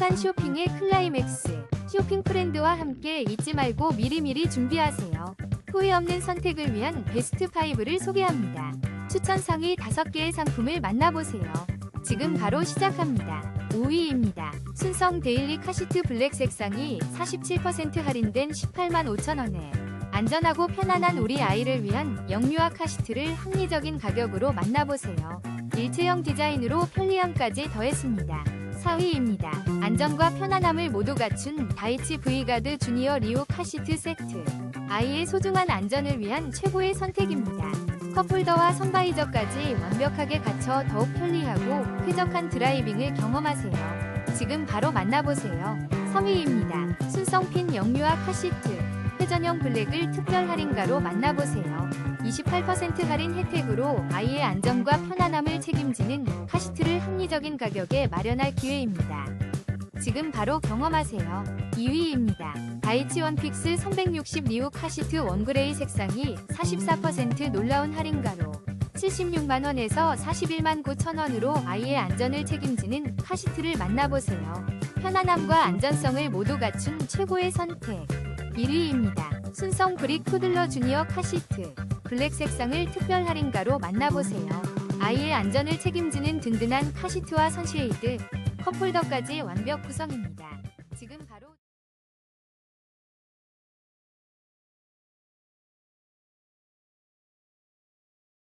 행복한 쇼핑의 클라이맥스. 쇼핑 프렌드와 함께 잊지 말고 미리미리 준비하세요. 후회 없는 선택을 위한 베스트 5를 소개합니다. 추천 상위 5개의 상품을 만나보세요. 지금 바로 시작합니다. 5위입니다. 순성 데일리 카시트 블랙 색상이 47% 할인된 18만 5천원에 안전하고 편안한 우리 아이를 위한 영유아 카시트를 합리적인 가격으로 만나보세요. 일체형 디자인으로 편리함까지 더했습니다. 4위입니다. 안전과 편안함을 모두 갖춘 다이치 V가드 주니어 리오 카시트 세트. 아이의 소중한 안전을 위한 최고의 선택입니다. 컵홀더와 선바이저까지 완벽하게 갖춰 더욱 편리하고 쾌적한 드라이빙을 경험하세요. 지금 바로 만나보세요. 3위입니다. 순성핀 영유아 카시트. 회전형 블랙을 특별 할인가로 만나보세요. 28% 할인 혜택으로 아이의 안전과 편안함을 책임지는 카시트를 합리적인 가격에 마련할 기회입니다. 지금 바로 경험하세요. 2위입니다. 다이치 원 픽스 360 리오 카시트 원그레이 색상이 44% 놀라운 할인가로 76만원에서 41만 9천원으로 아이의 안전을 책임지는 카시트를 만나보세요. 편안함과 안전성을 모두 갖춘 최고의 선택. 1위입니다. 순성 브릭 토들러 주니어 카시트. 블랙 색상을 특별 할인가로 만나보세요. 아이의 안전을 책임지는 든든한 카시트와 선시에이드, 컵홀더까지 완벽 구성입니다. 지금 바로